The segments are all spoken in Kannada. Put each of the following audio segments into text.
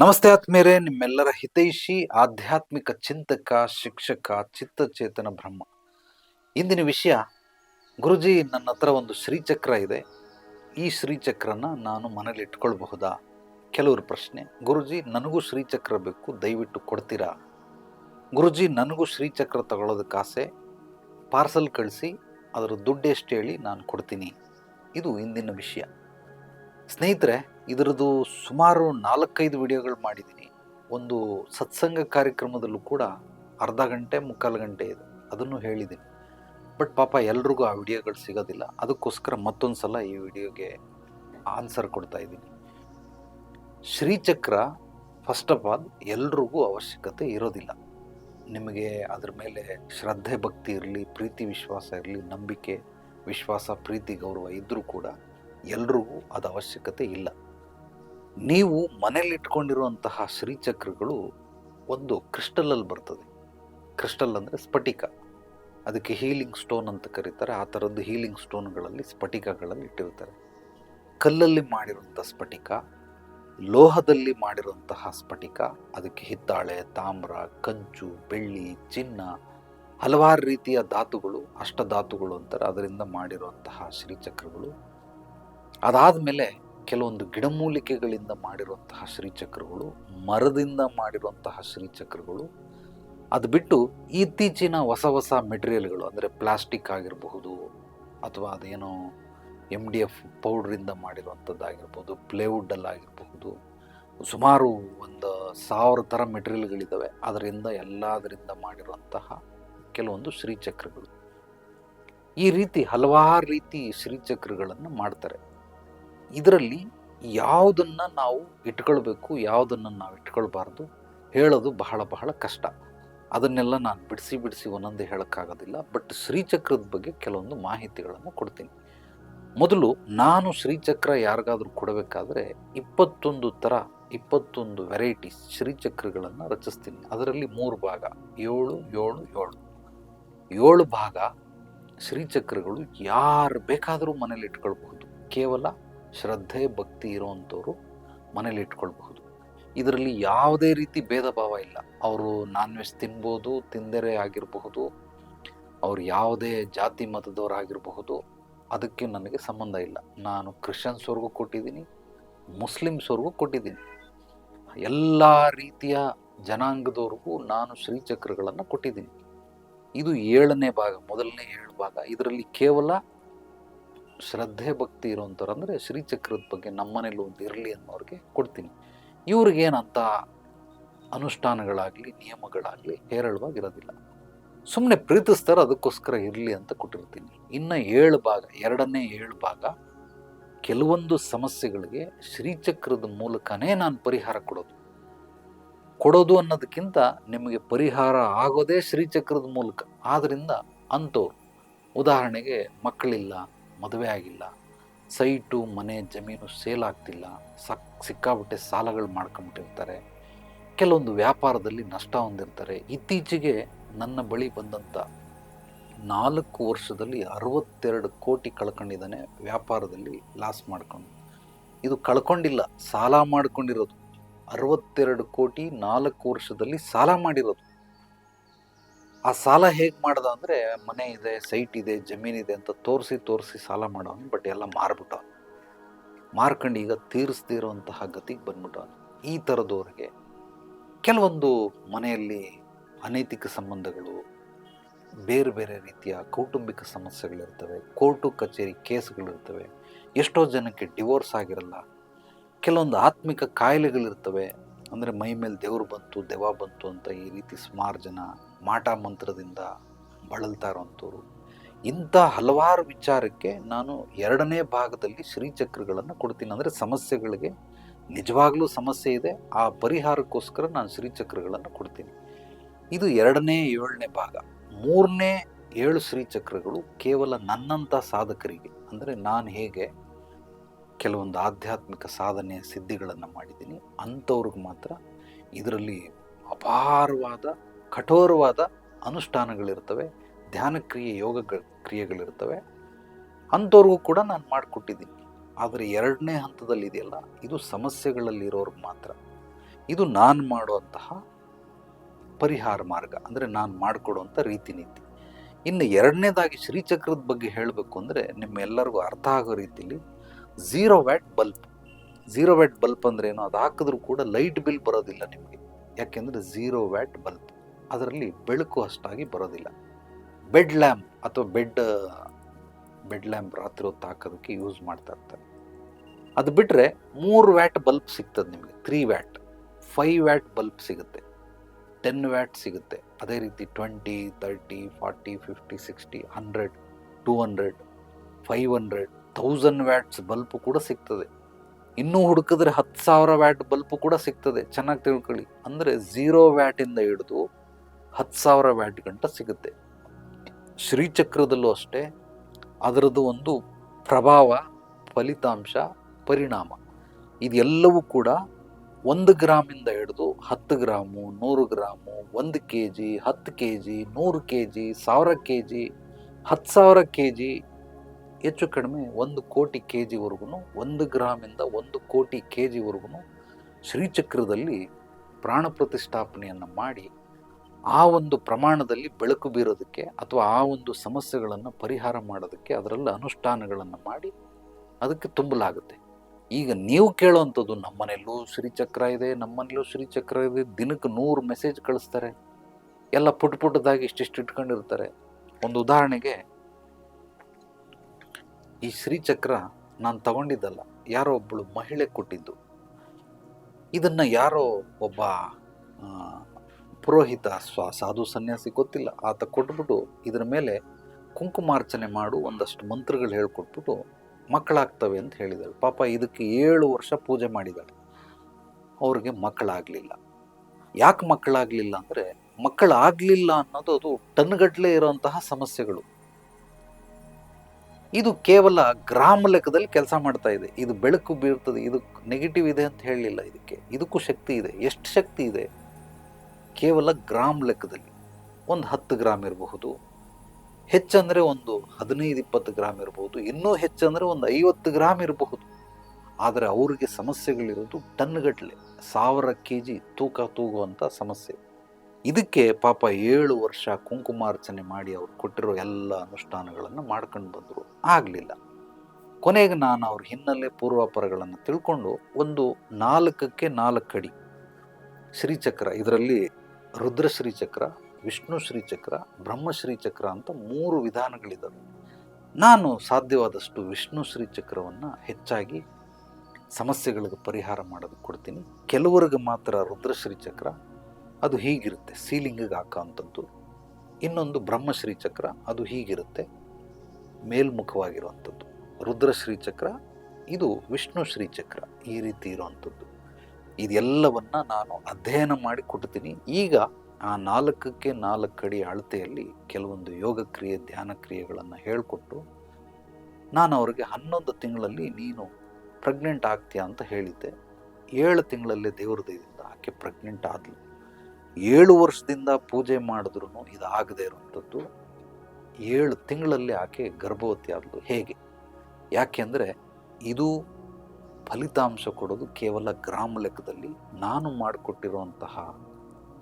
ನಮಸ್ತೆ ಆತ್ಮೇರೆ ನಿಮ್ಮೆಲ್ಲರ ಹಿತೈಷಿ, ಆಧ್ಯಾತ್ಮಿಕ ಚಿಂತಕ, ಶಿಕ್ಷಕ, ಚಿತ್ತಚೇತನ ಬ್ರಹ್ಮ. ಇಂದಿನ ವಿಷಯ, ಗುರುಜಿ ನನ್ನ ಹತ್ರ ಒಂದು ಶ್ರೀಚಕ್ರ ಇದೆ. ಈ ಶ್ರೀಚಕ್ರನ ನಾನು ಮನೇಲಿ ಇಟ್ಕೊಳ್ಬಹುದಾ? ಕೆಲವರು ಪ್ರಶ್ನೆ. ಗುರುಜಿ, ನನಗೂ ಶ್ರೀಚಕ್ರ ಬೇಕು, ದಯವಿಟ್ಟು ಕೊಡ್ತೀರಾ? ಗುರುಜಿ, ನನಗೂ ಶ್ರೀಚಕ್ರ ತಗೊಳ್ಳೋದಕ್ಕೆ ಆಸೆ. ಪಾರ್ಸಲ್ ಕಳಿಸಿ ಅದರ ದುಡ್ಡು ಎಷ್ಟು ಹೇಳಿ ನಾನು ಕೊಡ್ತೀನಿ. ಇದು ಇಂದಿನ ವಿಷಯ. ಸ್ನೇಹಿತರೆ ಇದರದ್ದು ಸುಮಾರು ನಾಲ್ಕೈದು ವಿಡಿಯೋಗಳು ಮಾಡಿದ್ದೀನಿ. ಒಂದು ಸತ್ಸಂಗ ಕಾರ್ಯಕ್ರಮದಲ್ಲೂ ಕೂಡ ಅರ್ಧ ಗಂಟೆ, ಮುಕ್ಕಾಲು ಗಂಟೆ ಇದೆ. ಅದನ್ನು ಹೇಳಿದ್ದೀನಿ. ಬಟ್ ಪಾಪ ಎಲ್ರಿಗೂ ಆ ವಿಡಿಯೋಗಳು ಸಿಗೋದಿಲ್ಲ. ಅದಕ್ಕೋಸ್ಕರ ಮತ್ತೊಂದು ಸಲ ಈ ವಿಡಿಯೋಗೆ ಆನ್ಸರ್ ಕೊಡ್ತಾ ಇದ್ದೀನಿ. ಶ್ರೀಚಕ್ರ ಫಸ್ಟ್ ಆಫ್ ಆಲ್ ಎಲ್ರಿಗೂ ಅವಶ್ಯಕತೆ ಇರೋದಿಲ್ಲ. ನಿಮಗೆ ಅದ್ರ ಮೇಲೆ ಶ್ರದ್ಧೆ, ಭಕ್ತಿ ಇರಲಿ, ಪ್ರೀತಿ ವಿಶ್ವಾಸ ಇರಲಿ, ನಂಬಿಕೆ, ವಿಶ್ವಾಸ, ಪ್ರೀತಿ, ಗೌರವ ಇದ್ದರೂ ಕೂಡ ಎಲ್ರಿಗೂ ಅದು ಅವಶ್ಯಕತೆ ಇಲ್ಲ. ನೀವು ಮನೇಲಿಟ್ಕೊಂಡಿರುವಂತಹ ಶ್ರೀಚಕ್ರಗಳು ಒಂದು ಕ್ರಿಸ್ಟಲಲ್ಲಿ ಬರ್ತದೆ. ಕ್ರಿಸ್ಟಲ್ ಅಂದರೆ ಸ್ಫಟಿಕ. ಅದಕ್ಕೆ ಹೀಲಿಂಗ್ ಸ್ಟೋನ್ ಅಂತ ಕರೀತಾರೆ. ಆ ಥರದ್ದು ಹೀಲಿಂಗ್ ಸ್ಟೋನ್ಗಳಲ್ಲಿ ಸ್ಫಟಿಕಗಳಲ್ಲಿ ಇಟ್ಟಿರ್ತಾರೆ. ಕಲ್ಲಲ್ಲಿ ಮಾಡಿರುವಂಥ ಸ್ಫಟಿಕ, ಲೋಹದಲ್ಲಿ ಮಾಡಿರುವಂತಹ ಸ್ಫಟಿಕ, ಅದಕ್ಕೆ ಹಿತ್ತಾಳೆ, ತಾಮ್ರ, ಕಂಚು, ಬೆಳ್ಳಿ, ಚಿನ್ನ, ಹಲವಾರು ರೀತಿಯ ಧಾತುಗಳು, ಅಷ್ಟಧಾತುಗಳು ಅಂತಾರೆ. ಅದರಿಂದ ಮಾಡಿರುವಂತಹ ಶ್ರೀಚಕ್ರಗಳು. ಅದಾದ ಮೇಲೆ ಕೆಲವೊಂದು ಗಿಡಮೂಲಿಕೆಗಳಿಂದ ಮಾಡಿರುವಂತಹ ಶ್ರೀಚಕ್ರಗಳು, ಮರದಿಂದ ಮಾಡಿರುವಂತಹ ಶ್ರೀಚಕ್ರಗಳು, ಅದು ಬಿಟ್ಟು ಇತ್ತೀಚಿನ ಹೊಸ ಹೊಸ ಮೆಟೀರಿಯಲ್ಗಳು, ಅಂದರೆ ಪ್ಲಾಸ್ಟಿಕ್ ಆಗಿರಬಹುದು ಅಥವಾ ಅದೇನೋ ಎಂ ಡಿ ಎಫ್ ಪೌಡ್ರಿಂದ ಮಾಡಿರುವಂಥದ್ದಾಗಿರ್ಬೋದು ಪ್ಲೇವುಡ್ಡಲ್ಲಾಗಿರಬಹುದು ಸುಮಾರು ಒಂದು ಸಾವಿರ ಥರ ಮೆಟೀರಿಯಲ್ಗಳಿದ್ದಾವೆ ಅದರಿಂದ ಎಲ್ಲದರಿಂದ ಮಾಡಿರುವಂತಹ ಕೆಲವೊಂದು ಶ್ರೀಚಕ್ರಗಳು. ಈ ರೀತಿ ಹಲವಾರು ರೀತಿ ಶ್ರೀಚಕ್ರಗಳನ್ನು ಮಾಡ್ತಾರೆ. ಇದರಲ್ಲಿ ಯಾವುದನ್ನು ನಾವು ಇಟ್ಕೊಳ್ಬೇಕು, ಯಾವುದನ್ನು ನಾವು ಇಟ್ಕೊಳ್ಬಾರ್ದು ಹೇಳೋದು ಬಹಳ ಬಹಳ ಕಷ್ಟ. ಅದನ್ನೆಲ್ಲ ನಾನು ಬಿಡಿಸಿ ಬಿಡಿಸಿ ಒಂದೊಂದು ಹೇಳೋಕ್ಕಾಗೋದಿಲ್ಲ. ಬಟ್ ಶ್ರೀಚಕ್ರದ ಬಗ್ಗೆ ಕೆಲವೊಂದು ಮಾಹಿತಿಗಳನ್ನು ಕೊಡ್ತೀನಿ. ಮೊದಲು ನಾನು ಶ್ರೀಚಕ್ರ ಯಾರಿಗಾದರೂ ಕೊಡಬೇಕಾದ್ರೆ ಇಪ್ಪತ್ತೊಂದು ಥರ ಇಪ್ಪತ್ತೊಂದು ವೆರೈಟೀಸ್ ಶ್ರೀಚಕ್ರಗಳನ್ನು ರಚಿಸ್ತೀನಿ. ಅದರಲ್ಲಿ ಮೂರು ಭಾಗ, ಏಳು ಏಳು ಏಳು. ಏಳು ಭಾಗ ಶ್ರೀಚಕ್ರಗಳು ಯಾರು ಬೇಕಾದರೂ ಮನೇಲಿ ಇಟ್ಕೊಳ್ಬಹುದು. ಕೇವಲ ಶ್ರದ್ಧೆ, ಭಕ್ತಿ ಇರೋವಂಥವ್ರು ಮನೇಲಿ ಇಟ್ಕೊಳ್ಬಹುದು. ಇದರಲ್ಲಿ ಯಾವುದೇ ರೀತಿ ಭೇದ ಭಾವ ಇಲ್ಲ. ಅವರು ನಾನ್ ವೆಜ್ ತಿನ್ಬೋದು, ತಿಂದರೆ ಆಗಿರಬಹುದು, ಅವ್ರು ಯಾವುದೇ ಜಾತಿ ಮತದವರಾಗಿರಬಹುದು ಅದಕ್ಕೆ ನನಗೆ ಸಂಬಂಧ ಇಲ್ಲ. ನಾನು ಕ್ರಿಶ್ಚಿಯನ್ಸ್ವರೆಗೂ ಕೊಟ್ಟಿದ್ದೀನಿ ಮುಸ್ಲಿಮ್ಸ್ವರೆಗೂ ಕೊಟ್ಟಿದ್ದೀನಿ. ಎಲ್ಲ ರೀತಿಯ ಜನಾಂಗದವ್ರಿಗೂ ನಾನು ಶ್ರೀಚಕ್ರಗಳನ್ನು ಕೊಟ್ಟಿದ್ದೀನಿ. ಇದು ಏಳನೇ ಭಾಗ, ಮೊದಲನೇ ಏಳು ಭಾಗ. ಇದರಲ್ಲಿ ಕೇವಲ ಶ್ರದ್ಧೆ ಭಕ್ತಿ ಇರುವಂಥವ್ರು ಅಂದರೆ ಶ್ರೀಚಕ್ರದ ಬಗ್ಗೆ ನಮ್ಮನೇಲಿ ಒಂದು ಇರಲಿ ಅನ್ನೋರಿಗೆ ಕೊಡ್ತೀನಿ. ಇವ್ರಿಗೇನಂತ ಅನುಷ್ಠಾನಗಳಾಗಲಿ, ನಿಯಮಗಳಾಗಲಿ ಹೇರಳವಾಗಿರೋದಿಲ್ಲ. ಸುಮ್ಮನೆ ಪ್ರೀತಿಸ್ತಾರೆ, ಅದಕ್ಕೋಸ್ಕರ ಇರಲಿ ಅಂತ ಕೊಟ್ಟಿರ್ತೀನಿ. ಇನ್ನು ಏಳು ಭಾಗ, ಎರಡನೇ ಏಳು ಭಾಗ ಕೆಲವೊಂದು ಸಮಸ್ಯೆಗಳಿಗೆ ಶ್ರೀಚಕ್ರದ ಮೂಲಕನೇ ನಾನು ಪರಿಹಾರ ಕೊಡೋದು. ಕೊಡೋದು ಅನ್ನೋದಕ್ಕಿಂತ ನಿಮಗೆ ಪರಿಹಾರ ಆಗೋದೇ ಶ್ರೀಚಕ್ರದ ಮೂಲಕ. ಆದ್ದರಿಂದ ಅಂಥವ್ರು, ಉದಾಹರಣೆಗೆ ಮಕ್ಕಳಿಲ್ಲ ಮದುವೆ ಆಗಿಲ್ಲ. ಸೈಟು, ಮನೆ, ಜಮೀನು ಸೇಲ್ ಆಗ್ತಿಲ್ಲ. ಸಕ್ ಸಿಕ್ಕಾಬಿಟ್ಟೆ ಸಾಲಗಳು ಮಾಡ್ಕೊಂಬಿಟ್ಟಿರ್ತಾರೆ. ಕೆಲವೊಂದು ವ್ಯಾಪಾರದಲ್ಲಿ ನಷ್ಟ ಹೊಂದಿರ್ತಾರೆ. ಇತ್ತೀಚೆಗೆ ನನ್ನ ಬಳಿ ಬಂದಂಥ ನಾಲ್ಕು ವರ್ಷದಲ್ಲಿ ಅರವತ್ತೆರಡು ಕೋಟಿ ಕಳ್ಕೊಂಡಿದ್ದಾನೆ ವ್ಯಾಪಾರದಲ್ಲಿ ಲಾಸ್ ಮಾಡ್ಕೊಂಡು. ಇದು ಕಳ್ಕೊಂಡಿಲ್ಲ, ಸಾಲ ಮಾಡ್ಕೊಂಡಿರೋದು. ಅರವತ್ತೆರಡು ಕೋಟಿ ನಾಲ್ಕು ವರ್ಷದಲ್ಲಿ ಸಾಲ ಮಾಡಿರೋದು. ಆ ಸಾಲ ಹೇಗೆ ಮಾಡ್ದ ಅಂದರೆ ಮನೆ ಇದೆ ಸೈಟ್ ಇದೆ ಜಮೀನಿದೆ ಅಂತ ತೋರಿಸಿ ತೋರಿಸಿ ಸಾಲ ಮಾಡೋನು ಬಟ್ ಎಲ್ಲ ಮಾರ್ಬಿಟ್ಟವನು ಮಾರ್ಕಂಡು ಈಗ ತೀರಿಸ್ತಿರುವಂತಹ ಗತಿಗೆ ಬಂದ್ಬಿಟ್ಟವನು ಈ ಥರದವ್ರಿಗೆ ಕೆಲವೊಂದು ಮನೆಯಲ್ಲಿ ಅನೈತಿಕ ಸಂಬಂಧಗಳು, ಬೇರೆ ಬೇರೆ ರೀತಿಯ ಕೌಟುಂಬಿಕ ಸಮಸ್ಯೆಗಳಿರ್ತವೆ, ಕೋರ್ಟು ಕಚೇರಿ ಕೇಸ್ಗಳಿರ್ತವೆ, ಎಷ್ಟೋ ಜನಕ್ಕೆ ಡಿವೋರ್ಸ್ ಆಗಿರಲ್ಲ, ಕೆಲವೊಂದು ಆತ್ಮಿಕ ಕಾಯಿಲೆಗಳಿರ್ತವೆ. ಅಂದರೆ ಮೈ ಮೇಲೆ ದೇವರು ಬಂತು ದೆವ ಬಂತು ಅಂತ ಈ ರೀತಿ ಸುಮಾರು ಜನ ಮಾಟ ಮಂತ್ರದಿಂದ ಬಳಲ್ತಾ ಇರೋವಂಥವ್ರು. ಇಂಥ ಹಲವಾರು ವಿಚಾರಕ್ಕೆ ನಾನು ಎರಡನೇ ಭಾಗದಲ್ಲಿ ಶ್ರೀಚಕ್ರಗಳನ್ನು ಕೊಡ್ತೀನಿ. ಅಂದರೆ ಸಮಸ್ಯೆಗಳಿಗೆ ನಿಜವಾಗ್ಲೂ ಸಮಸ್ಯೆ ಇದೆ. ಆ ಪರಿಹಾರಕ್ಕೋಸ್ಕರ ನಾನು ಶ್ರೀಚಕ್ರಗಳನ್ನು ಕೊಡ್ತೀನಿ. ಇದು ಎರಡನೇ, ಏಳನೇ ಭಾಗ. ಮೂರನೇ, ಏಳು ಶ್ರೀಚಕ್ರಗಳು ಕೇವಲ ನನ್ನಂಥ ಸಾಧಕರಿಗೆ, ಅಂದರೆ ನಾನು ಹೇಗೆ ಕೆಲವೊಂದು ಆಧ್ಯಾತ್ಮಿಕ ಸಾಧನೆ ಸಿದ್ಧಿಗಳನ್ನು ಮಾಡಿದ್ದೀನಿ, ಅಂಥವ್ರಿಗೆ ಮಾತ್ರ ಇದರಲ್ಲಿ ಅಪಾರವಾದ ಕಠೋರವಾದ ಅನುಷ್ಠಾನಗಳಿರ್ತವೆ ಧ್ಯಾನ ಕ್ರಿಯೆ ಯೋಗ ಕ್ರಿಯೆಗಳಿರ್ತವೆ. ಅಂಥವ್ರಿಗೂ ಕೂಡ ನಾನು ಮಾಡಿಕೊಟ್ಟಿದ್ದೀನಿ. ಆದರೆ ಎರಡನೇ ಹಂತದಲ್ಲಿ ಇದೆಯಲ್ಲ ಇದು ಸಮಸ್ಯೆಗಳಲ್ಲಿರೋರ್ಗೆ ಮಾತ್ರ. ಇದು ನಾನು ಮಾಡುವಂತಹ ಪರಿಹಾರ ಮಾರ್ಗ, ಅಂದರೆ ನಾನು ಮಾಡಿಕೊಡುವಂಥ ರೀತಿ ನೀತಿ. ಇನ್ನು ಎರಡನೇದಾಗಿ ಶ್ರೀಚಕ್ರದ ಬಗ್ಗೆ ಹೇಳಬೇಕು ಅಂದರೆ, ನಿಮ್ಮೆಲ್ಲರಿಗೂ ಅರ್ಥ ಆಗೋ ರೀತಿಯಲ್ಲಿ zero watt bulb zero watt bulb ಅಂದ್ರೆ ಏನು ಅದು ಹಾಕಿದ್ರೂ ಕೂಡ ಲೈಟ್ ಬಿಲ್ ಬರೋದಿಲ್ಲ ನಿಮಗೆ. ಯಾಕೆಂದರೆ ಝೀರೋ ವ್ಯಾಟ್ ಬಲ್ಬ್ ಅದರಲ್ಲಿ ಬೆಳಕು ಅಷ್ಟಾಗಿ ಬರೋದಿಲ್ಲ. ಬೆಡ್ ಲ್ಯಾಂಪ್ ಅಥವಾ ಬೆಡ್ ಬೆಡ್ ಲ್ಯಾಂಪ್ ರಾತ್ರಿ ಹೊತ್ತು ಹಾಕೋದಕ್ಕೆ ಯೂಸ್ ಮಾಡ್ತಾ ಇರ್ತಾರೆ. ಅದು ಬಿಟ್ಟರೆ ಮೂರು ವ್ಯಾಟ್ ಬಲ್ಬ್ ಸಿಗ್ತದೆ ನಿಮಗೆ, three watt, five watt bulb ಸಿಗುತ್ತೆ, ಟೆನ್ ವ್ಯಾಟ್ ಸಿಗುತ್ತೆ. ಅದೇ ರೀತಿ twenty, thirty, forty, fifty, sixty, hundred, two hundred, five hundred, thousand watts bulb ಕೂಡ ಸಿಗ್ತದೆ. ಇನ್ನೂ ಹುಡುಕಿದ್ರೆ ಹತ್ತು ಸಾವಿರ ವ್ಯಾಟ್ ಬಲ್ಬ್ ಕೂಡ ಸಿಗ್ತದೆ. ಚೆನ್ನಾಗಿ ತಿಳ್ಕೊಳ್ಳಿ. ಅಂದರೆ ಝೀರೋ ವ್ಯಾಟಿಂದ ಹಿಡಿದು ಹತ್ತು ಸಾವಿರ ವ್ಯಾಟ್ ಗಂಟ ಸಿಗುತ್ತೆ. ಶ್ರೀಚಕ್ರದಲ್ಲೂ ಅಷ್ಟೇ, ಅದರದ್ದು ಒಂದು ಪ್ರಭಾವ, ಫಲಿತಾಂಶ, ಪರಿಣಾಮ. ಇದೆಲ್ಲವೂ ಕೂಡ ಒಂದು ಗ್ರಾಮಿಂದ ಹಿಡಿದು ಹತ್ತು ಗ್ರಾಮು, ನೂರು ಗ್ರಾಮು, ಒಂದು ಕೆ ಜಿ ಹತ್ತು ಕೆ ಜಿ ನೂರು ಕೆ ಜಿ ಸಾವಿರ ಕೆ ಜಿ ಹತ್ತು ಸಾವಿರ ಕೆ ಜಿ ಹೆಚ್ಚು ಕಡಿಮೆ ಒಂದು ಕೋಟಿ ಕೆ ಜಿವರೆಗೂ ಒಂದು ಗ್ರಾಮಿಂದ ಒಂದು ಕೋಟಿ ಕೆ ಜಿವರೆಗೂ ಶ್ರೀಚಕ್ರದಲ್ಲಿ ಪ್ರಾಣ ಪ್ರತಿಷ್ಠಾಪನೆಯನ್ನು ಮಾಡಿ ಆ ಒಂದು ಪ್ರಮಾಣದಲ್ಲಿ ಬೆಳಕು ಬೀರೋದಕ್ಕೆ ಅಥವಾ ಆ ಒಂದು ಸಮಸ್ಯೆಗಳನ್ನು ಪರಿಹಾರ ಮಾಡೋದಕ್ಕೆ ಅದರಲ್ಲಿ ಅನುಷ್ಠಾನಗಳನ್ನು ಮಾಡಿ ಅದಕ್ಕೆ ತುಂಬಲಾಗುತ್ತೆ. ಈಗ ನೀವು ಕೇಳುವಂಥದ್ದು ನಮ್ಮನೆಯಲ್ಲೂ ಶ್ರೀಚಕ್ರ ಇದೆ, ನಮ್ಮನೆಯಲ್ಲೂ ಶ್ರೀಚಕ್ರ ಇದೆ, ದಿನಕ್ಕೆ ನೂರು ಮೆಸೇಜ್ ಕಳಿಸ್ತಾರೆ. ಎಲ್ಲ ಪುಟ್ ಪುಟ್ಟದಾಗಿ ಇಷ್ಟಿಷ್ಟು ಇಟ್ಕೊಂಡಿರ್ತಾರೆ. ಒಂದು ಉದಾಹರಣೆಗೆ, ಈ ಶ್ರೀಚಕ್ರ ನಾನು ತಗೊಂಡಿದ್ದಲ್ಲ, ಯಾರೋ ಒಬ್ಬಳು ಮಹಿಳೆ ಕೊಟ್ಟಿದ್ದು. ಇದನ್ನು ಯಾರೋ ಒಬ್ಬ ಪುರೋಹಿತ ಸ್ವ ಸಾಧು ಸನ್ಯಾಸಿ ಗೊತ್ತಿಲ್ಲ. ಆತ ಕೊಟ್ಬಿಟ್ಟು ಇದರ ಮೇಲೆ ಕುಂಕುಮಾರ್ಚನೆ ಮಾಡು ಒಂದಷ್ಟು ಮಂತ್ರಗಳು ಹೇಳ್ಕೊಟ್ಬಿಟ್ಟು ಮಕ್ಕಳಾಗ್ತವೆ ಅಂತ ಹೇಳಿದಾಳೆ. ಪಾಪ ಇದಕ್ಕೆ ಏಳು ವರ್ಷ ಪೂಜೆ ಮಾಡಿದಾಳೆ. ಅವ್ರಿಗೆ ಮಕ್ಕಳಾಗಲಿಲ್ಲ. ಯಾಕೆ ಮಕ್ಕಳಾಗಲಿಲ್ಲ ಅಂದರೆ ಮಕ್ಕಳಾಗಲಿಲ್ಲ ಅನ್ನೋದು ಅದು ಟನ್ಗಟ್ಟಲೆ ಇರುವಂತಹ ಸಮಸ್ಯೆಗಳು. ಇದು ಕೇವಲ ಗ್ರಾಮ ಲೆಕ್ಕದಲ್ಲಿ ಕೆಲಸ ಮಾಡ್ತಾ ಇದೆ. ಇದು ಬೆಳಕು ಬೀರ್ತದೆ. ಇದು ನೆಗೆಟಿವ್ ಇದೆ ಅಂತ ಹೇಳಲಿಲ್ಲ ಇದಕ್ಕೆ. ಇದಕ್ಕೂ ಶಕ್ತಿ ಇದೆ. ಎಷ್ಟು ಶಕ್ತಿ ಇದೆ? ಕೇವಲ ಗ್ರಾಮ್ ಲೆಕ್ಕದಲ್ಲಿ ಒಂದು ಹತ್ತು ಗ್ರಾಮ್ ಇರಬಹುದು. ಹೆಚ್ಚಂದರೆ ಒಂದು ಹದಿನೈದು, ಇಪ್ಪತ್ತು ಗ್ರಾಮ್ ಇರಬಹುದು. ಇನ್ನೂ ಹೆಚ್ಚಂದರೆ ಒಂದು ಐವತ್ತು ಗ್ರಾಮ್ ಇರಬಹುದು. ಆದರೆ ಅವರಿಗೆ ಸಮಸ್ಯೆಗಳಿರೋದು ಟನ್ಗಟ್ಟಲೆ ಸಾವಿರ ಕೆ ಜಿ ತೂಕ ತೂಗುವಂಥ ಸಮಸ್ಯೆ. ಇದಕ್ಕೆ ಪಾಪ ಏಳು ವರ್ಷ ಕುಂಕುಮಾರ್ಚನೆ ಮಾಡಿ ಅವ್ರು ಕೊಟ್ಟಿರೋ ಎಲ್ಲ ಅನುಷ್ಠಾನಗಳನ್ನು ಮಾಡ್ಕೊಂಡು ಬಂದರು. ಆಗಲಿಲ್ಲ. ಕೊನೆಗೆ ನಾನು ಅವ್ರ ಹಿನ್ನೆಲೆ ಪೂರ್ವಾಪರಗಳನ್ನು ತಿಳ್ಕೊಂಡು ಒಂದು ನಾಲ್ಕಕ್ಕೆ ನಾಲ್ಕು ಅಡಿ ಶ್ರೀಚಕ್ರ, ಇದರಲ್ಲಿ ರುದ್ರ ಚಕ್ರ ವಿಷ್ಣು ಶ್ರೀಚಕ್ರ ಬ್ರಹ್ಮಶ್ರೀ ಚಕ್ರ ಅಂತ ಮೂರು ವಿಧಾನಗಳಿದ್ದಾವೆ. ನಾನು ಸಾಧ್ಯವಾದಷ್ಟು ವಿಷ್ಣು ಶ್ರೀಚಕ್ರವನ್ನು ಹೆಚ್ಚಾಗಿ ಸಮಸ್ಯೆಗಳಿಗೆ ಪರಿಹಾರ ಮಾಡೋದಕ್ಕೆ ಕೊಡ್ತೀನಿ. ಕೆಲವರಿಗೆ ಮಾತ್ರ ರುದ್ರಶ್ರೀ ಚಕ್ರ ಅದು ಹೀಗಿರುತ್ತೆ, ಸೀಲಿಂಗಿಗೆ ಹಾಕೋವಂಥದ್ದು. ಇನ್ನೊಂದು ಬ್ರಹ್ಮಶ್ರೀ ಚಕ್ರ ಅದು ಹೀಗಿರುತ್ತೆ, ಮೇಲ್ಮುಖವಾಗಿರುವಂಥದ್ದು. ರುದ್ರಶ್ರೀ ಚಕ್ರ ಇದು ವಿಷ್ಣು ಶ್ರೀಚಕ್ರ, ಈ ರೀತಿ ಇರುವಂಥದ್ದು. ಇದೆಲ್ಲವನ್ನ ನಾನು ಅಧ್ಯಯನ ಮಾಡಿ ಕೊಡ್ತೀನಿ ಈಗ ಆ ನಾಲ್ಕಕ್ಕೆ ನಾಲ್ಕು ಅಡಿ ಅಳತೆಯಲ್ಲಿ ಕೆಲವೊಂದು ಯೋಗ ಕ್ರಿಯೆ, ಧ್ಯಾನ ಕ್ರಿಯೆಗಳನ್ನು ಹೇಳಿಕೊಟ್ಟು ನಾನು ಅವರಿಗೆ ಹನ್ನೊಂದು ತಿಂಗಳಲ್ಲಿ ನೀನು ಪ್ರೆಗ್ನೆಂಟ್ ಆಗ್ತೀಯಾ ಅಂತ ಹೇಳಿದ್ದೆ. ಏಳು ತಿಂಗಳಲ್ಲೇ ದೇವ್ರ ದಯದಿಂದ ಆಕೆ ಪ್ರೆಗ್ನೆಂಟ್ ಆದ್ಲು. ಏಳು ವರ್ಷದಿಂದ ಪೂಜೆ ಮಾಡಿದ್ರು ಇದು ಆಗದೆ ಇರುವಂಥದ್ದು. ಏಳು ತಿಂಗಳಲ್ಲಿ ಆಕೆ ಗರ್ಭವತಿ ಆದ್ಲು. ಹೇಗೆ? ಯಾಕೆಂದರೆ ಇದು ಫಲಿತಾಂಶ ಕೊಡೋದು ಕೇವಲ ಗ್ರಾಮ ಲೆಕ್ಕದಲ್ಲಿ ನಾನು ಮಾಡಿಕೊಟ್ಟಿರುವಂತಹ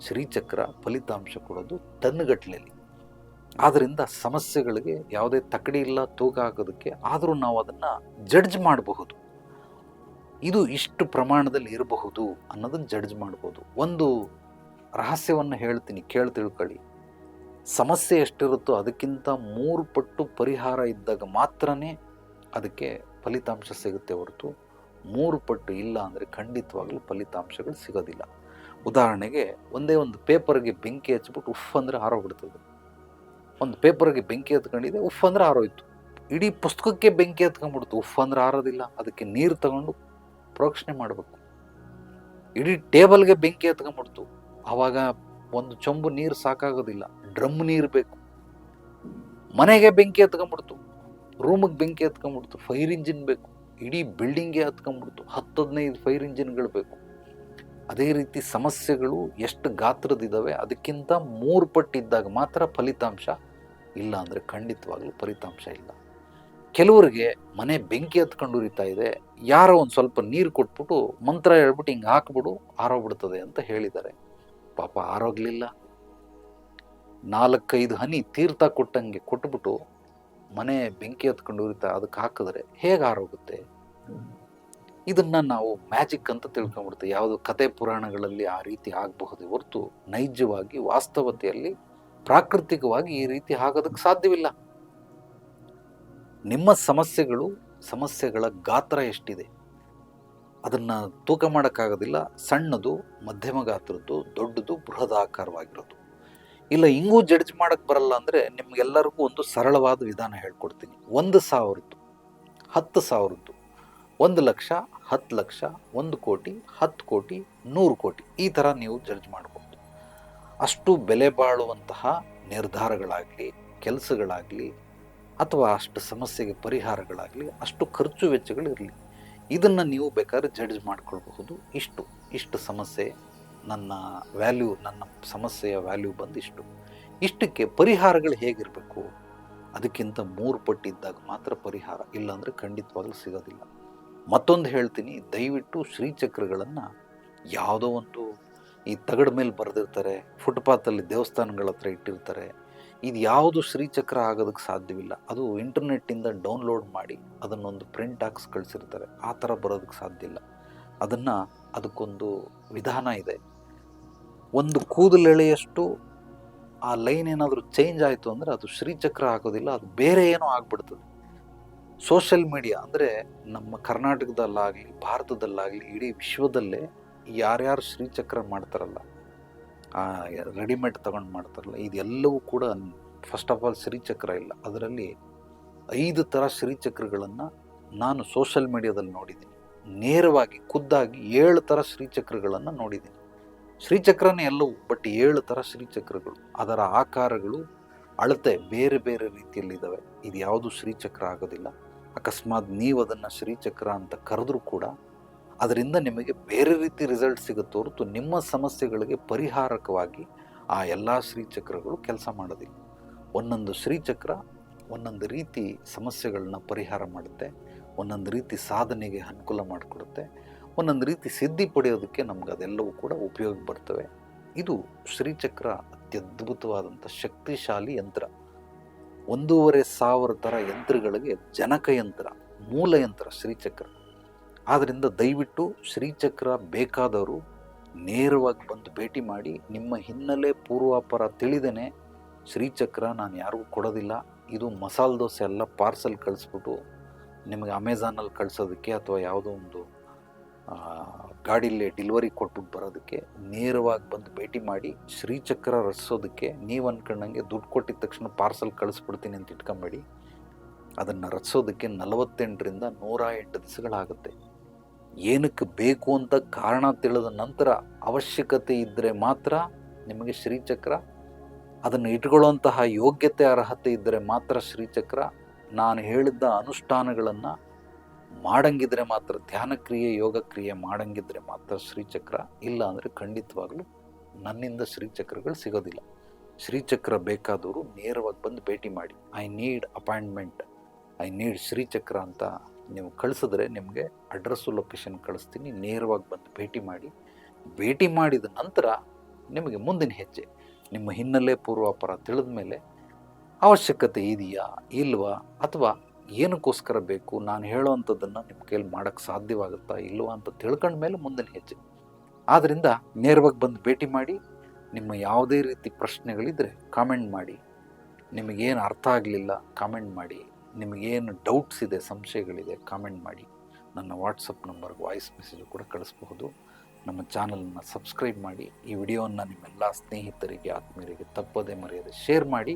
ಶ್ರೀಚಕ್ರ ಫಲಿತಾಂಶ ಕೊಡೋದು ತನ್ನಗಟ್ಟಲೆಯಲ್ಲಿ ಆದ್ದರಿಂದ ಸಮಸ್ಯೆಗಳಿಗೆ ಯಾವುದೇ ತಕಡಿ ಇಲ್ಲ, ತೂಕ ಹಾಕೋದಕ್ಕೆ ಆದರೂ ನಾವು ಅದನ್ನು ಜಡ್ಜ್ ಮಾಡಬಹುದು. ಇದು ಇಷ್ಟು ಪ್ರಮಾಣದಲ್ಲಿ ಇರಬಹುದು ಅನ್ನೋದನ್ನು ಜಡ್ಜ್ ಮಾಡ್ಬೋದು ಒಂದು ರಹಸ್ಯವನ್ನು ಹೇಳ್ತೀನಿ, ಕೇಳಿ ತಿಳ್ಕೊಳ್ಳಿ. ಸಮಸ್ಯೆ ಎಷ್ಟಿರುತ್ತೋ ಅದಕ್ಕಿಂತ ಮೂರು ಪಟ್ಟು ಪರಿಹಾರ ಇದ್ದಾಗ ಮಾತ್ರನೇ ಅದಕ್ಕೆ ಫಲಿತಾಂಶ ಸಿಗುತ್ತೆ ಹೊರತು ಮೂರು ಪಟ್ಟು ಇಲ್ಲ ಅಂದರೆ ಖಂಡಿತವಾಗಲೂ ಫಲಿತಾಂಶಗಳು ಸಿಗೋದಿಲ್ಲ. ಉದಾಹರಣೆಗೆ ಒಂದೇ ಒಂದು ಪೇಪರ್ಗೆ ಬೆಂಕಿ ಹಚ್ಬಿಟ್ಟು ಉಫ್ ಅಂದರೆ ಹಾರೋಗ್ಬಿಡ್ತದೆ ಒಂದು ಪೇಪರ್ಗೆ ಬೆಂಕಿ ಹತ್ಕೊಂಡಿದೆ, ಉಫ್ ಅಂದರೆ ಹಾರೋಯ್ತು ಇಡೀ ಪುಸ್ತಕಕ್ಕೆ ಬೆಂಕಿ ಹತ್ಕೊಂಡ್ಬಿಡ್ತು, ಉಫ್ ಅಂದರೆ ಹಾರೋದಿಲ್ಲ. ಅದಕ್ಕೆ ನೀರು ತಗೊಂಡು ಪ್ರೋಕ್ಷಣೆ ಮಾಡಬೇಕು. ಇಡೀ ಟೇಬಲ್ಗೆ ಬೆಂಕಿ ಹತ್ಕೊಂಡ್ಬಿಡ್ತು. ಆವಾಗ ಒಂದು ಚೊಂಬು ನೀರು ಸಾಕಾಗೋದಿಲ್ಲ. ಡ್ರಮ್ ನೀರು ಬೇಕು. ಮನೆಗೆ ಬೆಂಕಿ ಹತ್ಕೊಂಡ್ಬಿಡ್ತು. ರೂಮಿಗೆ ಬೆಂಕಿ ಹತ್ಕೊಂಡ್ಬಿಡ್ತು. ಫೈರ್ ಇಂಜಿನ್ ಬೇಕು. ಇಡೀ ಬಿಲ್ಡಿಂಗೇ ಹತ್ಕೊಂಡ್ಬಿಡ್ತು. ಹತ್ತು ಹದಿನೈದು ಫೈರ್ ಇಂಜಿನ್ಗಳು ಬೇಕು. ಅದೇ ರೀತಿ ಸಮಸ್ಯೆಗಳು ಎಷ್ಟು ಗಾತ್ರದಿದ್ದಾವೆ, ಅದಕ್ಕಿಂತ ಮೂರು ಪಟ್ಟಿದ್ದಾಗ ಮಾತ್ರ ಫಲಿತಾಂಶ ಇಲ್ಲ ಅಂದರೆ ಖಂಡಿತವಾಗ್ಲೂ ಫಲಿತಾಂಶ ಇಲ್ಲ. ಕೆಲವರಿಗೆ ಮನೆ ಬೆಂಕಿ ಹತ್ಕೊಂಡು ಉರಿತಾ ಇದೆ, ಯಾರೋ ಒಂದು ಸ್ವಲ್ಪ ನೀರು ಕೊಟ್ಬಿಟ್ಟು ಮಂತ್ರ ಹೇಳ್ಬಿಟ್ಟು ಹಿಂಗೆ ಹಾಕ್ಬಿಡು, ಆರೋಗ್ಬಿಡ್ತದೆ ಅಂತ ಹೇಳಿದ್ದಾರೆ. ಪಾಪ ಆರೋಗ್ಲಿಲ್ಲ. ನಾಲ್ಕೈದು ಹನಿ ತೀರ್ಥ ಕೊಟ್ಟಂಗೆ ಕೊಟ್ಬಿಟ್ಟು ಮನೆ ಬೆಂಕಿ ಹತ್ಕೊಂಡು ಉರಿತಾ, ಅದಕ್ಕೆ ಹಾಕಿದ್ರೆ ಹೇಗೆ ಆರೋಗುತ್ತೆ ಇದನ್ನ ನಾವು ಮ್ಯಾಜಿಕ್ ಅಂತ ತಿಳ್ಕೊಂಡ್ಬಿಡ್ತೀವಿ ಯಾವುದು ಕತೆ ಪುರಾಣಗಳಲ್ಲಿ ಆ ರೀತಿ ಆಗಬಹುದು ಹೊರತು ನೈಜವಾಗಿ, ವಾಸ್ತವತೆಯಲ್ಲಿ, ಪ್ರಾಕೃತಿಕವಾಗಿ ಈ ರೀತಿ ಆಗೋದಕ್ಕೆ ಸಾಧ್ಯವಿಲ್ಲ. ನಿಮ್ಮ ಸಮಸ್ಯೆಗಳು ಸಮಸ್ಯೆಗಳ ಗಾತ್ರ ಎಷ್ಟಿದೆ? ಅದನ್ನು ತೂಕ ಮಾಡೋಕ್ಕಾಗೋದಿಲ್ಲ. ಸಣ್ಣದು, ಮಧ್ಯಮ ಗಾತ್ರದ್ದು, ದೊಡ್ಡದು ಬೃಹದಾಕಾರವಾಗಿರೋದು. ಇಲ್ಲ ಹಿಂಗೂ ಜಡ್ಜ್ ಮಾಡಕ್ಕೆ ಬರಲ್ಲ ಅಂದ್ರೆ ನಿಮ್ಗೆಲ್ಲರಿಗೂ ಒಂದು ಸರಳವಾದ ವಿಧಾನ ಹೇಳ್ಕೊಡ್ತೀನಿ. ಒಂದು ಸಾವಿರದ್ದು, ಹತ್ತು ಸಾವಿರದ್ದು, ಒಂದು ಲಕ್ಷ, ಹತ್ತು ಲಕ್ಷ, ಒಂದು ಕೋಟಿ, ಹತ್ತು ಕೋಟಿ, ನೂರು ಕೋಟಿ, ಈ ಥರ ನೀವು ಜಡ್ಜ್ ಮಾಡ್ಬೋದು. ಅಷ್ಟು ಬೆಲೆ ಬಾಳುವಂತಹ ನಿರ್ಧಾರಗಳಾಗಲಿ, ಕೆಲಸಗಳಾಗಲಿ, ಅಥವಾ ಅಷ್ಟು ಸಮಸ್ಯೆಗೆ ಪರಿಹಾರಗಳಾಗಲಿ, ಅಷ್ಟು ಖರ್ಚು ವೆಚ್ಚಗಳಿರಲಿ ಇದನ್ನು ನೀವು ಬೇಕಾದ್ರೆ ಜಡ್ಜ್ ಮಾಡ್ಕೊಳ್ಬಹುದು. ಇಷ್ಟು ಇಷ್ಟು ಸಮಸ್ಯೆ. ನನ್ನ ವ್ಯಾಲ್ಯೂ ನನ್ನ ಸಮಸ್ಯೆಯ ವ್ಯಾಲ್ಯೂ ಬಂದಿಷ್ಟು. ಇಷ್ಟಕ್ಕೆ ಪರಿಹಾರಗಳು ಹೇಗಿರಬೇಕು? ಅದಕ್ಕಿಂತ ಮೂರು ಪಟ್ಟಿದ್ದಾಗ ಮಾತ್ರ ಪರಿಹಾರ. ಇಲ್ಲಾಂದರೆ ಖಂಡಿತವಾಗ್ಲೂ ಸಿಗೋದಿಲ್ಲ. ಮತ್ತೊಂದು ಹೇಳ್ತೀನಿ, ದಯವಿಟ್ಟು ಶ್ರೀಚಕ್ರಗಳನ್ನು ಯಾವುದೋ ಒಂದು ಈ ತಗಡ ಮೇಲೆ ಬರೆದಿರ್ತಾರೆ, ಫುಟ್ಪಾತಲ್ಲಿ ದೇವಸ್ಥಾನಗಳ ಹತ್ರ ಇಟ್ಟಿರ್ತಾರೆ. ಇದು ಯಾವುದು ಶ್ರೀಚಕ್ರ ಆಗೋದಕ್ಕೆ ಸಾಧ್ಯವಿಲ್ಲ. ಅದು ಇಂಟರ್ನೆಟ್ಟಿಂದ ಡೌನ್ಲೋಡ್ ಮಾಡಿ ಅದನ್ನೊಂದು ಪ್ರಿಂಟ್ ಹಾಕ್ಸ್ ಕಳಿಸಿರ್ತಾರೆ. ಆ ಥರ ಬರೋದಕ್ಕೆ ಸಾಧ್ಯ ಇಲ್ಲ. ಅದನ್ನು ಅದಕ್ಕೊಂದು ವಿಧಾನ ಇದೆ. ಒಂದು ಕೂದಲೆಳೆಯಷ್ಟು ಆ ಲೈನ್ ಏನಾದರೂ ಚೇಂಜ್ ಆಯಿತು ಅಂದರೆ ಅದು ಶ್ರೀಚಕ್ರ ಆಗೋದಿಲ್ಲ, ಅದು ಬೇರೆ ಏನೋ ಆಗ್ಬಿಡ್ತದೆ. ಸೋಷಿಯಲ್ ಮೀಡಿಯಾ ಅಂದರೆ ನಮ್ಮ ಕರ್ನಾಟಕದಲ್ಲಾಗಲಿ, ಭಾರತದಲ್ಲಾಗಲಿ, ಇಡೀ ವಿಶ್ವದಲ್ಲೇ ಯಾರ್ಯಾರು ಶ್ರೀಚಕ್ರ ಮಾಡ್ತಾರಲ್ಲ ರೆಡಿಮೇಡ್ ತಗೊಂಡು ಮಾಡ್ತಾರಲ್ಲ, ಇದೆಲ್ಲವೂ ಕೂಡ ಫಸ್ಟ್ ಆಫ್ ಆಲ್ ಶ್ರೀಚಕ್ರ ಇಲ್ಲ. ಅದರಲ್ಲಿ ಐದು ಥರ ಶ್ರೀಚಕ್ರಗಳನ್ನು ನಾನು ಸೋಷಲ್ ಮೀಡಿಯಾದಲ್ಲಿ ನೋಡಿದ್ದೀನಿ. ನೇರವಾಗಿ ಖುದ್ದಾಗಿ ಏಳು ಥರ ಶ್ರೀಚಕ್ರಗಳನ್ನು ನೋಡಿದ್ದೀನಿ. ಶ್ರೀಚಕ್ರನೇ ಎಲ್ಲವೂ ಬಟ್ ಏಳು ಥರ ಶ್ರೀಚಕ್ರಗಳು. ಅದರ ಆಕಾರಗಳು ಅಳತೆ ಬೇರೆ ಬೇರೆ ರೀತಿಯಲ್ಲಿದ್ದಾವೆ. ಇದು ಯಾವುದು ಶ್ರೀಚಕ್ರ ಆಗೋದಿಲ್ಲ. ಅಕಸ್ಮಾತ್ ನೀವು ಅದನ್ನು ಶ್ರೀಚಕ್ರ ಅಂತ ಕರೆದ್ರೂ ಕೂಡ ಅದರಿಂದ ನಿಮಗೆ ಬೇರೆ ರೀತಿ ರಿಸಲ್ಟ್ ಸಿಗುತ್ತೆ ಹೊರತು ನಿಮ್ಮ ಸಮಸ್ಯೆಗಳಿಗೆ ಪರಿಹಾರಕವಾಗಿ ಆ ಎಲ್ಲ ಶ್ರೀಚಕ್ರಗಳು ಕೆಲಸ ಮಾಡೋದಿಲ್ಲ. ಒಂದೊಂದು ಶ್ರೀಚಕ್ರ ಒಂದೊಂದು ರೀತಿ ಸಮಸ್ಯೆಗಳನ್ನ ಪರಿಹಾರ ಮಾಡುತ್ತೆ. ಒಂದೊಂದು ರೀತಿ ಸಾಧನೆಗೆ ಅನುಕೂಲ ಮಾಡಿಕೊಡುತ್ತೆ. ಒಂದೊಂದು ರೀತಿ ಸಿದ್ಧಿ ಪಡೆಯೋದಕ್ಕೆ ನಮ್ಗೆ ಅದೆಲ್ಲವೂ ಕೂಡ ಉಪಯೋಗ ಬರ್ತವೆ. ಇದು ಶ್ರೀಚಕ್ರ ಅತ್ಯದ್ಭುತವಾದಂಥ ಶಕ್ತಿಶಾಲಿ ಯಂತ್ರ. ಒಂದೂವರೆ ಸಾವಿರ ಥರ ಯಂತ್ರಗಳಿಗೆ ಜನಕ ಯಂತ್ರ, ಮೂಲ ಯಂತ್ರ ಶ್ರೀಚಕ್ರ. ಆದ್ದರಿಂದ ದಯವಿಟ್ಟು ಶ್ರೀಚಕ್ರ ಬೇಕಾದವರು ನೇರವಾಗಿ ಬಂದು ಭೇಟಿ ಮಾಡಿ, ನಿಮ್ಮ ಹಿನ್ನೆಲೆ ಪೂರ್ವಾಪರ ತಿಳಿದೇನೆ ಶ್ರೀಚಕ್ರ ನಾನು ಯಾರಿಗೂ ಕೊಡೋದಿಲ್ಲ. ಇದು ಮಸಾಲೆ ದೋಸೆ ಎಲ್ಲ ಪಾರ್ಸಲ್ ಕಳಿಸ್ಬಿಟ್ಟು ನಿಮಗೆ ಅಮೆಝಾನಲ್ಲಿ ಕಳಿಸೋದಕ್ಕೆ ಅಥವಾ ಯಾವುದೋ ಒಂದು ಗಾಡೀಲಿ ಡೆಲಿವರಿ ಕೊಟ್ಬಿಟ್ಟು ಬರೋದಕ್ಕೆ ನೇರವಾಗಿ ಬಂದು ಭೇಟಿ ಮಾಡಿ ಶ್ರೀಚಕ್ರ ರಚಿಸೋದಕ್ಕೆ ನೀವು ಅನ್ಕೊಂಡಂಗೆ ದುಡ್ಡು ಕೊಟ್ಟಿದ ತಕ್ಷಣ ಪಾರ್ಸಲ್ ಕಳಿಸ್ಬಿಡ್ತೀನಿ ಅಂತ ಇಟ್ಕೊಂಬೇಡಿ. ಅದನ್ನು ರಚಿಸೋದಕ್ಕೆ ನಲವತ್ತೆಂಟರಿಂದ ನೂರ ಎಂಟು ದಿವಸಗಳಾಗುತ್ತೆ. ಏನಕ್ಕೆ ಬೇಕು ಅಂತ ಕಾರಣ ತಿಳಿದ ನಂತರ ಅವಶ್ಯಕತೆ ಇದ್ದರೆ ಮಾತ್ರ ನಿಮಗೆ ಶ್ರೀಚಕ್ರ, ಅದನ್ನು ಇಟ್ಕೊಳ್ಳುವಂತಹ ಯೋಗ್ಯತೆ ಅರ್ಹತೆ ಇದ್ದರೆ ಮಾತ್ರ ಶ್ರೀಚಕ್ರ. ನಾನು ಹೇಳಿದ್ದ ಅನುಷ್ಠಾನಗಳನ್ನು ಮಾಡಂಗಿದ್ರೆ ಮಾತ್ರ, ಧ್ಯಾನ ಕ್ರಿಯೆ, ಯೋಗ ಕ್ರಿಯೆ ಮಾಡಂಗಿದ್ರೆ ಮಾತ್ರ ಶ್ರೀಚಕ್ರ, ಇಲ್ಲ ಅಂದರೆ ಖಂಡಿತವಾಗ್ಲೂ ನನ್ನಿಂದ ಶ್ರೀಚಕ್ರಗಳು ಸಿಗೋದಿಲ್ಲ. ಶ್ರೀಚಕ್ರ ಬೇಕಾದವರು ನೇರವಾಗಿ ಬಂದು ಭೇಟಿ ಮಾಡಿ I need appointment I need Shrichakra ಅಂತ ನೀವು ಕಳಿಸಿದ್ರೆ ನಿಮಗೆ ಅಡ್ರೆಸ್ಸು ಲೊಕೇಶನ್ ಕಳಿಸ್ತೀನಿ, ನೇರವಾಗಿ ಬಂದು ಭೇಟಿ ಮಾಡಿ. ಭೇಟಿ ಮಾಡಿದ ನಂತರ ನಿಮಗೆ ಮುಂದಿನ ಹೆಜ್ಜೆ, ನಿಮ್ಮ ಹಿನ್ನೆಲೆ ಪೂರ್ವಾಪರ ತಿಳಿದ ಮೇಲೆ ಅವಶ್ಯಕತೆ ಇದೆಯಾ, ಇಲ್ವಾ, ಅಥವಾ ಏನಕ್ಕೋಸ್ಕರ ಬೇಕು? ನಾನು ಹೇಳೋವಂಥದ್ದನ್ನು ನಿಮ್ಮ ಕೈಯಲ್ಲಿ ಮಾಡೋಕ್ಕೆ ಸಾಧ್ಯವಾಗುತ್ತಾ ಇಲ್ಲವಾ ಅಂತ ತಿಳ್ಕೊಂಡ ಮೇಲೆ ಮುಂದಿನ ಹೆಜ್ಜೆ. ಆದ್ದರಿಂದ ನೇರವಾಗಿ ಬಂದು ಭೇಟಿ ಮಾಡಿ, ನಿಮ್ಮ ಯಾವುದೇ ರೀತಿ ಪ್ರಶ್ನೆಗಳಿದ್ದರೆ ಕಾಮೆಂಟ್ ಮಾಡಿ. ನಿಮಗೇನು ಅರ್ಥ ಆಗಲಿಲ್ಲ ಕಾಮೆಂಟ್ ಮಾಡಿ. ನಿಮಗೇನು ಡೌಟ್ಸ್ ಇದೆ, ಸಂಶಯಗಳಿದೆ ಕಾಮೆಂಟ್ ಮಾಡಿ. ನನ್ನ ವಾಟ್ಸಪ್ ನಂಬರ್ಗೆ ವಾಯ್ಸ್ ಮೆಸೇಜ್ ಕೂಡ ಕಳಿಸ್ಬಹುದು. ನಮ್ಮ ಚಾನಲನ್ನು ಸಬ್ಸ್ಕ್ರೈಬ್ ಮಾಡಿ. ಈ ವಿಡಿಯೋವನ್ನು ನಿಮ್ಮೆಲ್ಲ ಸ್ನೇಹಿತರಿಗೆ, ಆತ್ಮೀಯರಿಗೆ ತಪ್ಪದೆ ಮರೆಯದೆ ಶೇರ್ ಮಾಡಿ.